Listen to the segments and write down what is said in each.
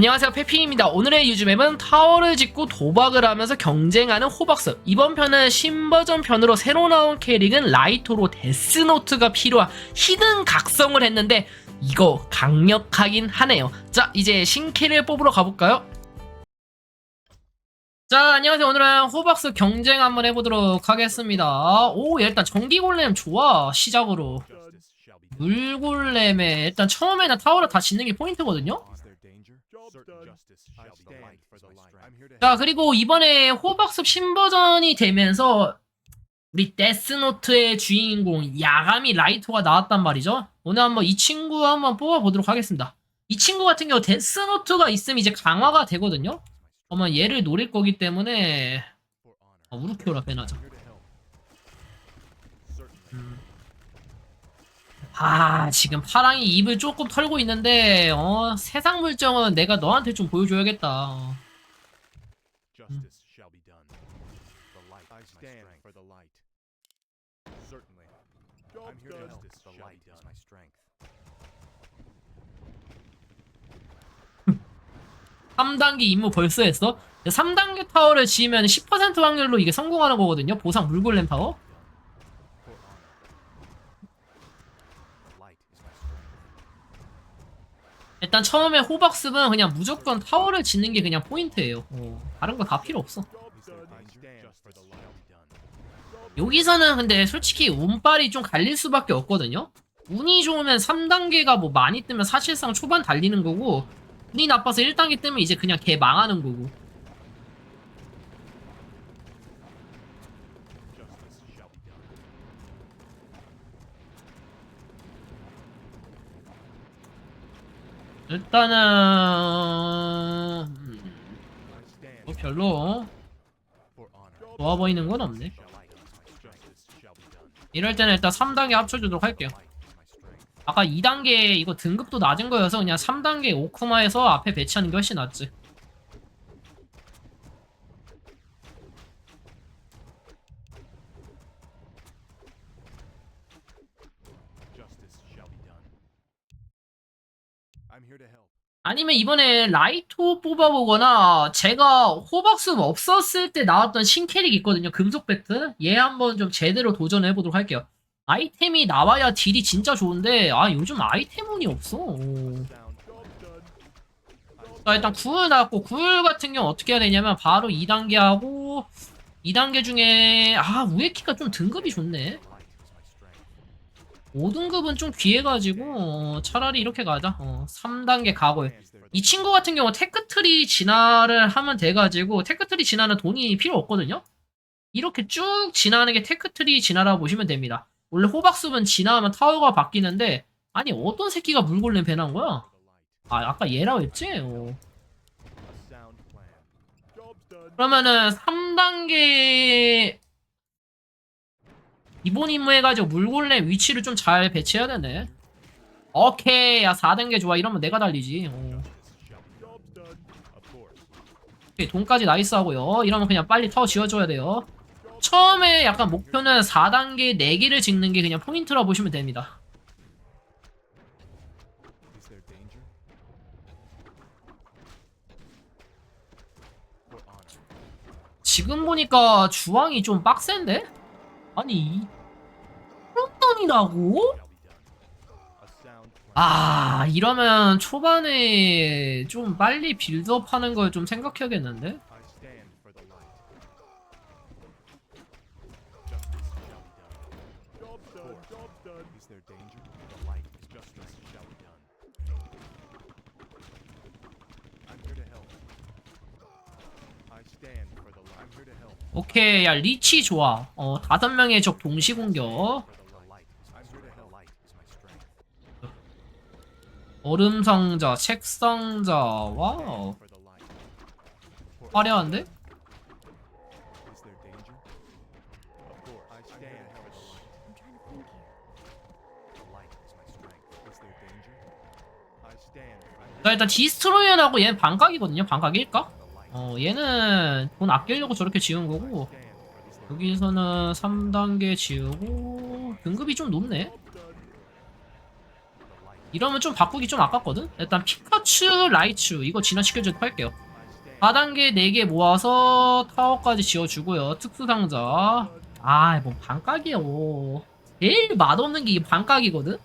안녕하세요 페핑입니다. 오늘의 유즈맵은 타워를 짓고 도박을 하면서 경쟁하는 호박스 이번 편은 신버전 편으로 새로 나온 캐릭은 라이토로 데스노트가 필요한 히든 각성을 했는데 이거 강력하긴 하네요. 자 이제 신캐를 뽑으러 가볼까요? 자 안녕하세요. 오늘은 호박스 경쟁 한번 해보도록 하겠습니다. 오 일단 전기골렘 좋아 시작으로. 물골렘에 일단 처음에는 타워를 다 짓는 게 포인트거든요 자 그리고 이번에 호박숲 신버전이 되면서 우리 데스노트의 주인공 야가미 라이토가 나왔단 말이죠. 오늘 한번 이 친구 한번 뽑아보도록 하겠습니다. 이 친구 같은 경우 데스노트가 있으면 이제 강화가 되거든요. 아마 얘를 노릴 거기 때문에 아, 우르키오라 빼놔자 아 지금 파랑이 입을 조금 털고 있는데 어 세상 물정은 내가 너한테 좀 보여줘야겠다 어. Justice shall be done. The light I stand for the light. Certainly. I'm here to help. The light is my strength. 3단계 임무 벌써 했어? 3단계 타워를 지으면 10% 확률로 이게 성공하는 거거든요 보상 물골렘 타워 For honor. The light is my strength. 일단 처음에 호박습은 그냥 무조건 타워를 짓는 게 그냥 포인트예요. 어, 다른 거 다 필요 없어. 여기서는 근데 솔직히 운빨이 좀 갈릴 수밖에 없거든요. 운이 좋으면 3단계가 뭐 많이 뜨면 사실상 초반 달리는 거고 운이 나빠서 1단계 뜨면 이제 그냥 개 망하는 거고 Justice shall be done. 일단은 음, 뭐 별로. 좋아 보이는 건 없네. 이럴 때는 일단 3단계 합쳐주도록 할게요. 아까 2단계 이거 등급도 낮은 거여서 그냥 3단계 오크마에서 앞에 배치하는 게 훨씬 낫지 Justice shall be done. I'm here to help. 아니면 이번에 라이토 뽑아보거나 제가 호박숲 없었을 때 나왔던 신캐릭 있거든요. 금속 배트. 얘 한번 좀 제대로 도전해보도록 할게요. 아이템이 나와야 딜이 진짜 좋은데 아 요즘 아이템 운이 없어. Sound. 자 일단 구울 나왔고 구울 같은 경우 어떻게 해야 되냐면 바로 2단계 하고 2단계 중에 아 우에키가 좀 등급이 좋네 5등급은 좀 귀해가지고 어, 차라리 이렇게 가자. 어, 3단계 가고요 Is there 이 친구 같은 경우 테크트리 진화를 하면 돼가지고 테크트리 진화는 돈이 필요 없거든요? 이렇게 쭉 진화하는 게 테크트리 진화라고 보시면 됩니다. 원래 호박숲은 진화하면 타워가 바뀌는데 아니 어떤 새끼가 물골렘 배나온 거야? the light? 아 아까 얘라고 했지? 어. 그러면은 3단계 기본 임무 해가지고 물골렘 위치를 좀 잘 배치해야 되네. 오케이, 야 4단계 좋아. 이러면 내가 달리지. 어. 오케이, 돈까지 나이스 하고요. 이러면 그냥 빨리 타워 지어줘야 돼요. 처음에 약간 목표는 4단계 4개를 짓는 게 그냥 포인트라 보시면 됩니다. 지금 보니까 주황이 좀 빡센데? 아니, plan. 아 이러면 초반에 좀 빨리 빌드업 하는 걸 좀 생각해야겠는데? 오케이 야 리치 좋아 어 다섯 명의 적 동시 공격. 얼음 상자 책 상 자 와우 화려한데? 자 일단 디스트로이언하고 얘는 반각이거든요 반각 일까? 어 얘는 돈 아끼려고 저렇게 지은 거고. 여기서는 3단계 지우고 등급이 좀 높네 이러면 좀 바꾸기 좀 아깝거든? 일단 피카츄, 라이츄 이거 진화시켜주도록 할게요 4단계 4개 모아서 타워까지 지어주고요 특수상자 아뭐 반각이요 제일 맛없는 게 이 반각이거든?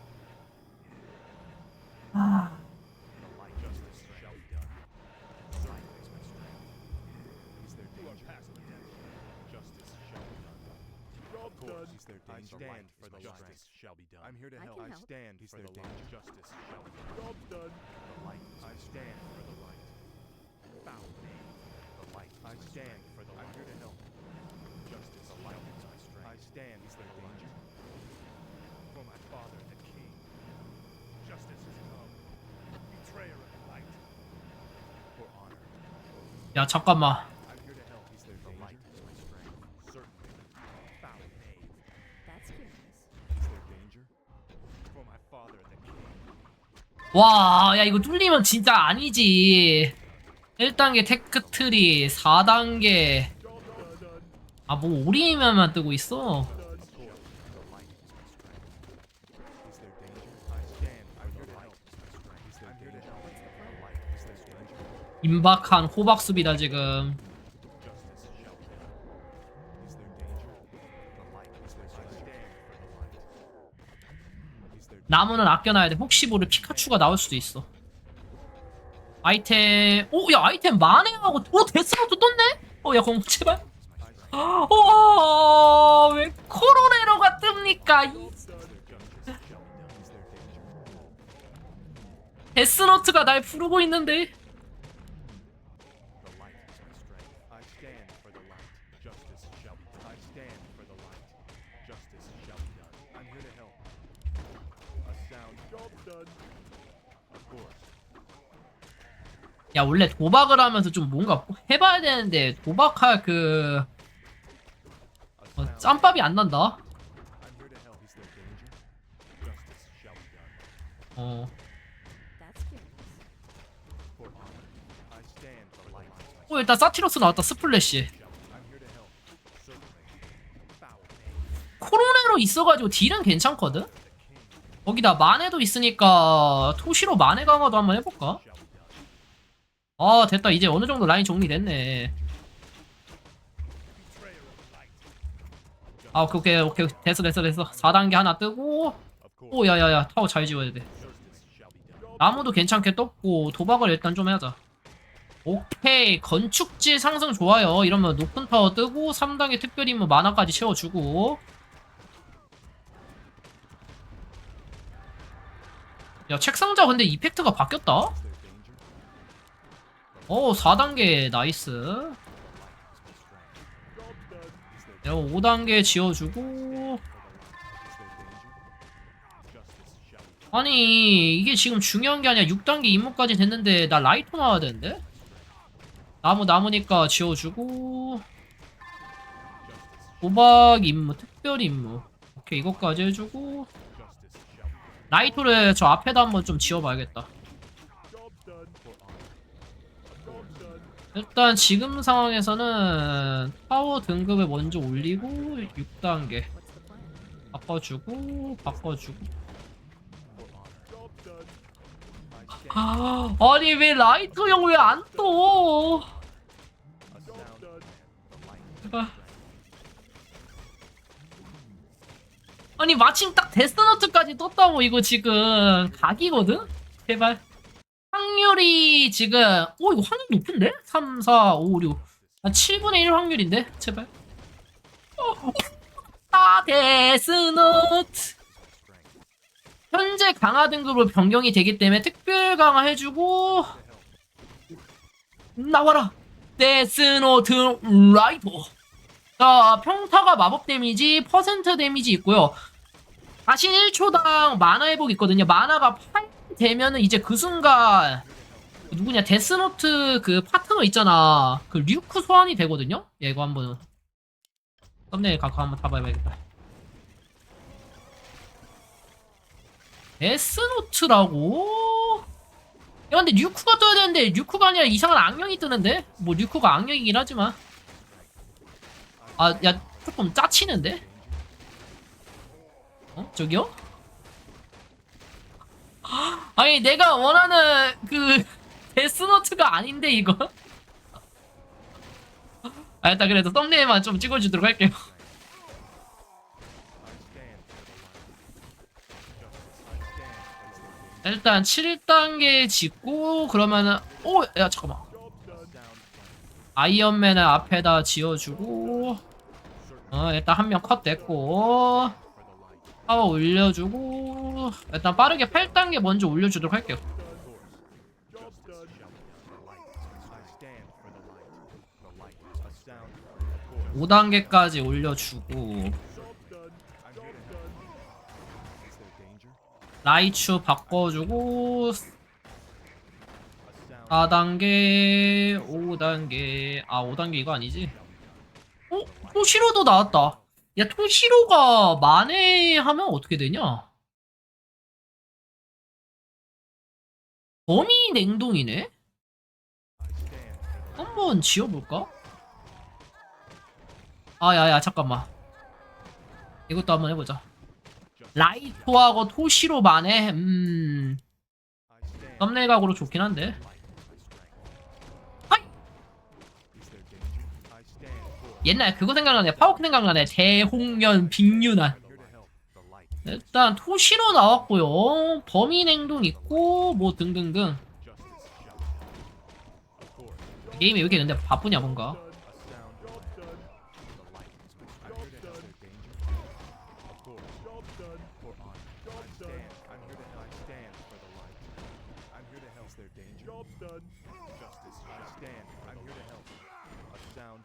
shall be done. I'm here to I help. can I help. stand for the light. Justice shall be done. Job done. The light. I stand for the light. Foul name. The light. I stand for the light. I'm here to help. Justice. The light is my strength. I stand. Is there danger? For my father, the king. Justice has come. Betrayer of the light. For honor. 야 잠깐만 와, 야, 이거 뚫리면 진짜 아니지. 1단계 테크트리, 4단계. 아, 뭐, 오리면만 뜨고 있어. 임박한 호박 숲이다, 지금. Justice shall be done. Is there danger? The light. Is there I stand for the light. Is there 나무는 아껴놔야 돼. 혹시 모를 피카츄가 나올 수도 있어. 아이템, 오, 야, 아이템 만회하고, 오, 데스노트 떴네? 어, 야, 그럼 제발. 와, 왜 코로네로가 뜹니까? 데스노트가 날 부르고 있는데. 야 원래 도박을 하면서 좀 뭔가 해봐야 되는데 도박할 그 어. 짬밥이 안 난다. 어. 어 일단 사티로스 나왔다 스플래시. 코로네로 있어가지고 딜은 괜찮거든. 거기다 만해도 있으니까 토시로 만해 강화도 한번 해볼까? 아 됐다 이제 어느 정도 라인 정리됐네. 아 오케이 오케이 오케이 됐어 됐어 됐어. 4단계 하나 뜨고. 오 야야야 타워 잘 지어야 돼. 나무도 괜찮게 떴고 도박을 일단 좀 해야자 오케이 건축지 상승 좋아요 이러면 높은 타워 뜨고 3단계 특별 임무 만화까지 채워주고 야 책상자 근데 이펙트가 바뀌었다 Danger? 어 4단계 나이스 야 5단계 지어주고. 아니 이게 지금 중요한 게 아니야 6단계 임무까지 됐는데 나 라이터 나와야 되는데 나무 나무니까 지어주고 도박 임무 특별 임무 오케이 이것까지 해주고. 라이토를 저 앞에다 한번 좀 지어봐야겠다 일단 지금 상황에서는 파워 등급을 먼저 올리고 6단계 What's the plan? 바꿔주고 바꿔주고. 아, 아니 왜 라이터 형왜 안 떠? 아니 마침 딱 데스노트까지 떴다고 이거 지금 각이거든? 제발 확률이 지금 오 이거 확률 높은데? 3, 4, 5, 6 한 7분의 1 확률인데? 제발 어, 아 데스노트. 현재 강화 등급으로 변경이 되기 때문에 특별 강화 해주고 나와라 데스노트 라이터 자 평타가 마법 데미지 퍼센트 데미지 있고요 자신 1초당 만화 회복 있거든요 만화가 8 되면은 이제 그 순간 그 누구냐 데스노트 그 파트너 있잖아 그 류크 소환이 되거든요 얘 이거 한번 썸네일 갖고 한번 타봐야겠다 데스노트라고? 야 근데 류크가 떠야 되는데 류크가 아니라 이상한 악령이 뜨는데? 뭐 류크가 악령이긴 하지만 아야 조금 짜치는데? 어? 저기요? 아니 내가 원하는 그 데스노트가 아닌데 이거 아 일단 그래도 썸네일만 좀 찍어주도록 할게요. 일단 7단계 짓고 그러면은 오야 잠깐만. 아이언맨을 앞에다 지어주고 어 일단 한 명 컷 됐고 light. 파워 올려주고 일단 빠르게 8단계 먼저 올려주도록 할게요 Job done. The light. I stand for the light. The light. A sound. Of course. 5단계까지 올려주고? 라이츠 바꿔주고 A sound. 4단계 5단계 아 5단계 이거 아니지 어? 토시로도 나왔다 야 토시로가 만회하면 어떻게 되냐 범위 냉동이네? 한번 지어볼까? 아 야 야 잠깐만 이것도 한번 해보자 라이토하고 토시로 만회 음. 썸네일 각으로 좋긴 한데 옛날 그거 생각나네 파워크 생각나네 대홍련 light. 일단 토시로 나왔고요 범인 행동 있고 뭐 등등등. 게임이 왜 이렇게 근데 바쁘냐 뭔가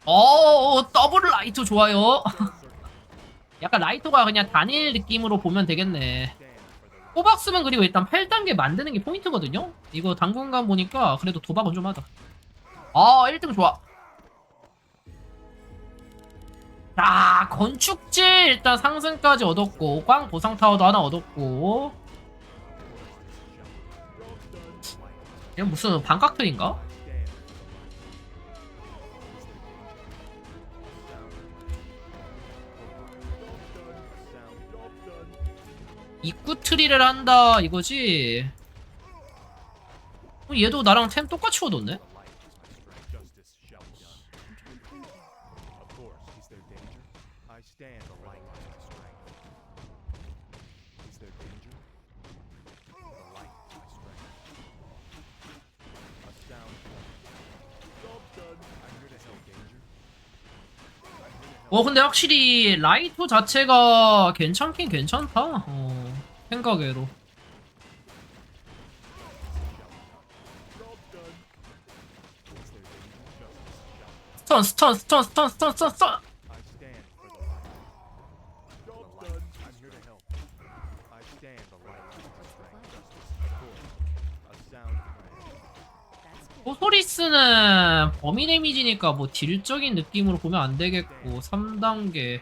어 더블 라이트 좋아요. 약간 라이토가 그냥 단일 느낌으로 보면 되겠네. 호박스면 그리고 일단 8단계 만드는 게 포인트거든요? 이거 당분간 보니까 그래도 도박은 좀 하다. 아 1등 좋아. 자 건축질 일단 상승까지 얻었고 꽝 보상타워도 하나 얻었고. 이건 무슨 반깍들인가? 입구 트리를 한다 이거지 어, 얘도 나랑 템 똑같이 얻었네. 어 근데 확실히 라이토 자체가 괜찮긴 괜찮다 어 생각외로. 스턴 스턴 스턴 스턴 스턴 스턴 스턴. 포소리스는 범위 데미지니까 뭐 딜적인 느낌으로 보면 안 되겠고 3단계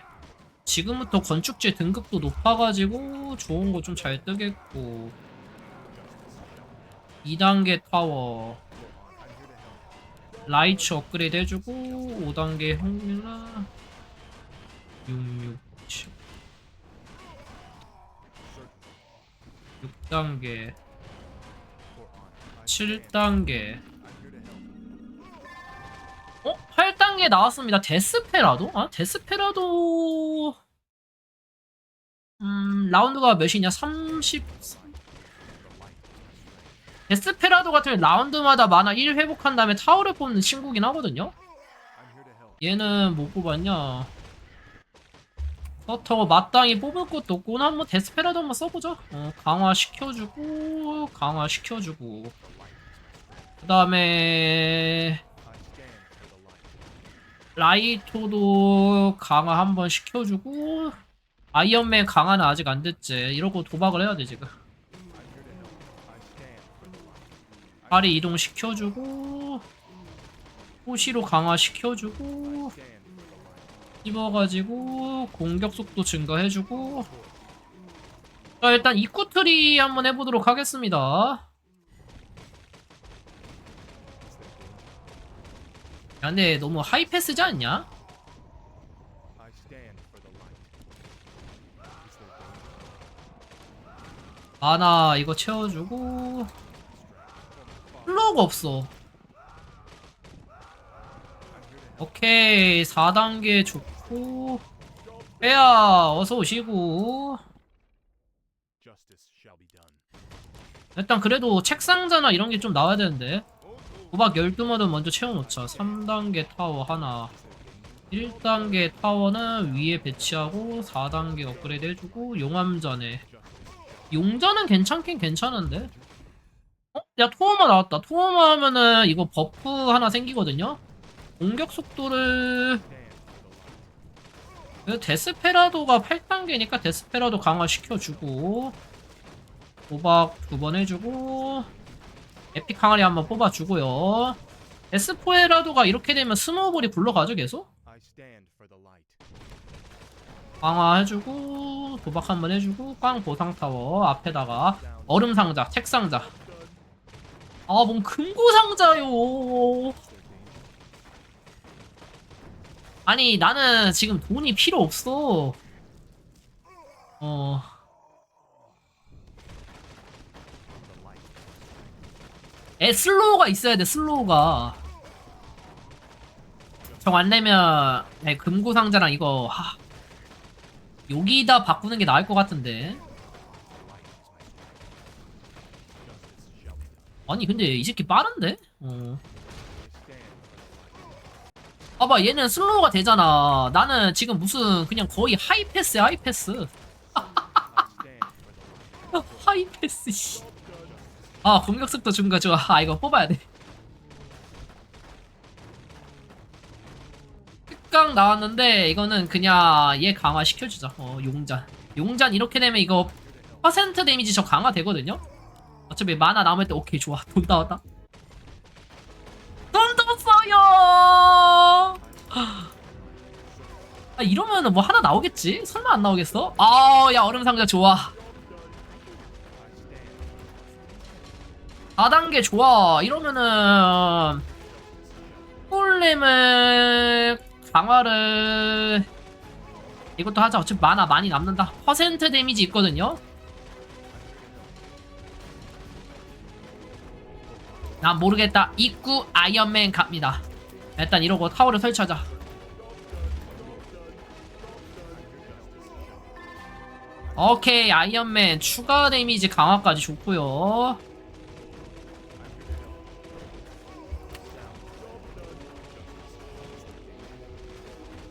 지금부터 건축재 등급도 높아가지고 좋은 거 좀 잘 뜨겠고 2단계 타워. 라이츠 업그레이드 해주고 5단계 홍밀라 667 6단계 For honor. I 7단계 8단계 나왔습니다. 데스페라도? 아, 데스페라도 음, 라운드가 몇이냐? 30 데스페라도 같은 라운드마다 만화 1 회복한 다음에 타워를 뽑는 친구긴 하거든요. 얘는 뭐 뽑았냐? 그렇다고 마땅히 뽑을 것도 없고 오늘 한번 데스페라도 한번 써보자. 어, 강화 시켜주고 강화 시켜주고 그 다음에 I stand for the light. 라이토도 강화 한번 시켜주고 아이언맨 강화는 아직 안 됐지 이러고 도박을 해야 돼 지금. 발이 이동 시켜주고 호시로 강화 시켜주고 Stand for the light. 씹어가지고 공격 속도 증가해주고 자 일단 입구 트리 한번 해보도록 하겠습니다 야 근데 너무 하이패 스지 않냐? Is there danger? 아나 이거 채워주고 플러가 없어 오케이 4단계 좋고 빼야 어서 오시고. 일단 그래도 책상자나 이런 게 좀 나와야 되는데 도박 12마도 먼저 채워놓자. 3단계 타워 하나. 1단계 타워는 위에 배치하고 4단계 업그레이드 해주고 용암전에. 용전은 괜찮긴 괜찮은데? 어? 야 토어마 나왔다. 토어마 하면은 이거 버프 하나 생기거든요? 공격 속도를 그 데스페라도가 8단계니까 데스페라도 강화시켜주고 도박 두 번 해주고 에픽 항아리 한번 뽑아주고요. 데스포에라도가 이렇게 되면 스노우볼이 굴러가죠 계속? 강화해주고 도박 한번 해주고 꽝 보상타워 앞에다가 얼음 상자 책 상자. 아뭔 금고 상자요. 아니 나는 지금 돈이 필요 없어. 어 The light. 에, 슬로우가 있어야 돼, 슬로우가. 정 안 내면, 에, 금고 상자랑 이거, 하. 여기다 바꾸는 게 나을 것 같은데. 아니, 근데 이 새끼 빠른데? 어. 봐봐, 얘는 슬로우가 되잖아. 나는 지금 무슨, 그냥 거의 하이패스야, 하이패스. 하이패스, 씨. 아, 공격 속도 증가 좋아. 아, 이거 뽑아야 돼. 특강 나왔는데, 이거는 그냥 얘 강화 시켜주자. 어, 용잔. 용잔 이렇게 되면 이거 퍼센트 데미지 저 강화 되거든요? 어차피 만화 남을 때, 오케이, 좋아. 돈 나왔다. 돈 떴어요! 아, 이러면은 뭐 하나 나오겠지? 설마 안 나오겠어? 아, 야, 얼음 상자 좋아. 4단계 좋아. 이러면은 폴렘을 강화를 이것도 하자. 어차피 만화 많이 남는다. 퍼센트 데미지 있거든요. 난 모르겠다. 입구 아이언맨 갑니다. 일단 이러고 타워를 설치하자. 오케이 아이언맨 추가 데미지 강화까지 좋고요.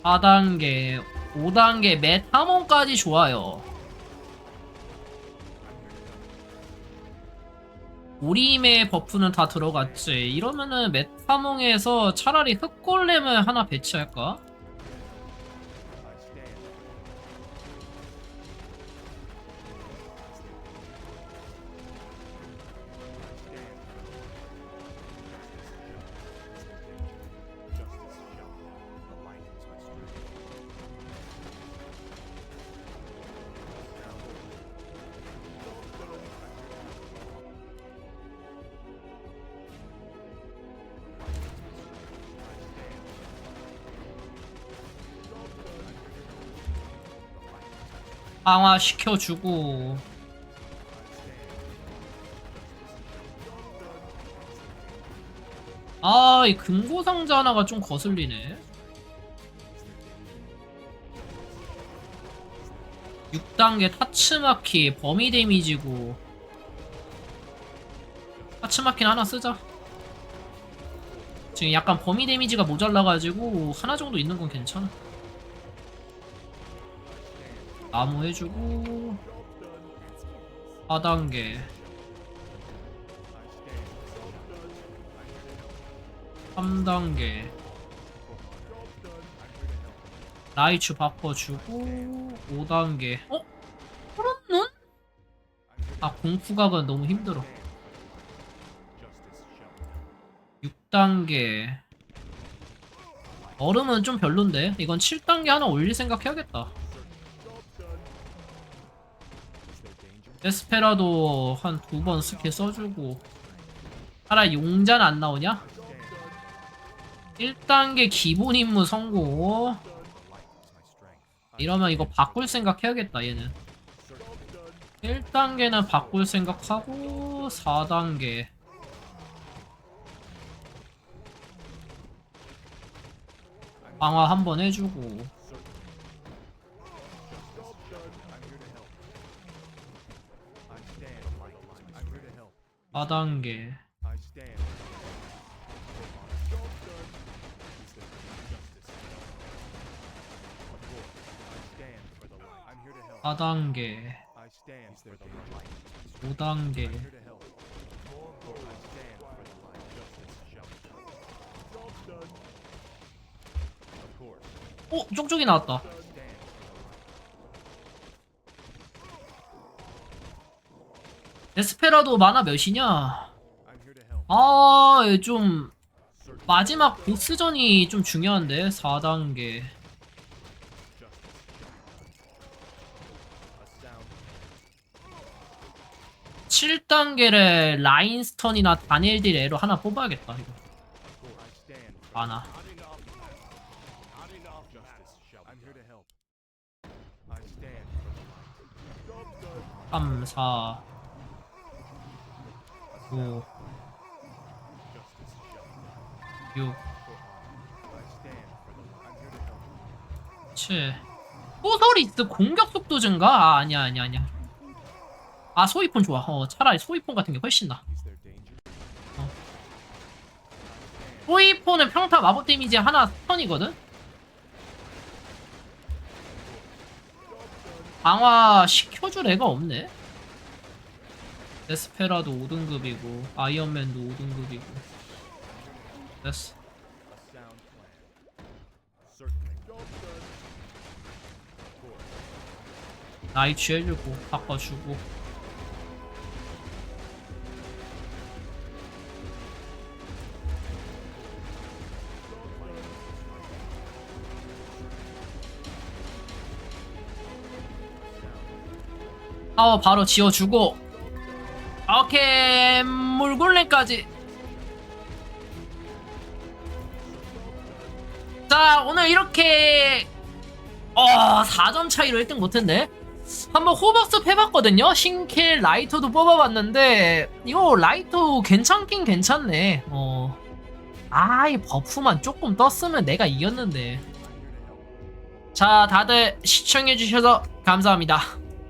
4단계, 5단계 메타몬까지 좋아요. 우리임의 버프는 다 들어갔지. 이러면은 메타몽에서 차라리 흑골렘을 하나 배치할까? 강화시켜주고. 아, 이 금고 상자 하나가 좀 거슬리네. 6단계 타츠마키 범위 데미지고 타츠마키는 하나 쓰자 지금 약간 범위 데미지가 모자라가지고 하나 정도 있는 건 괜찮아 나무 해주고 That's curious. 4단계 3단계 라이츠 바꿔주고 5단계 어? 그렇는? 아 공fu각은 너무 힘들어 Justice shall be done. 6단계 얼음은 좀 별론데 이건 7단계 하나 올릴 생각 해야겠다 데스페라도 한 두 번 스킬 써주고 차라리 용잔 안 나오냐? 1단계 기본 임무 성공. 이러면 이거 바꿀 생각 해야겠다 얘는 1단계는 바꿀 생각하고 4단계 강화 한번 해주고 4단계 사단계 5단계 5단계. 오! 쪽쪽이 나왔다 에스페라도 만화 몇이냐? 아, 좀 마지막 보스전이 좀 중요한데 4단계. 7단계를 라인스턴이나 다니엘 딜에로 하나 뽑아야겠다 이거 많아 감사 5 6 7 소설이스 공격 속도 증가? 아, 아니야 아니야 아니야 아 소위폰 좋아 어 차라리 소위폰 같은 게 훨씬 나 어. 소위폰은 평타 마법 데미지 하나 스턴이거든? 강화 시켜줄 애가 없네 데스페라도 5등급이고 아이언맨도 5등급이고. 됐어. 나이 취해주고 바꿔주고. 파워 바로 지어주고 물골렘까지. 자 오늘 이렇게 어 4점 차이로 1등 못했네. 한번 호박숲 해봤거든요. 신켈 라이터도 뽑아봤는데 이거 라이터 괜찮긴 괜찮네. 어. 아이 버프만 조금 떴으면 내가 이겼는데. 자 다들 시청해주셔서 감사합니다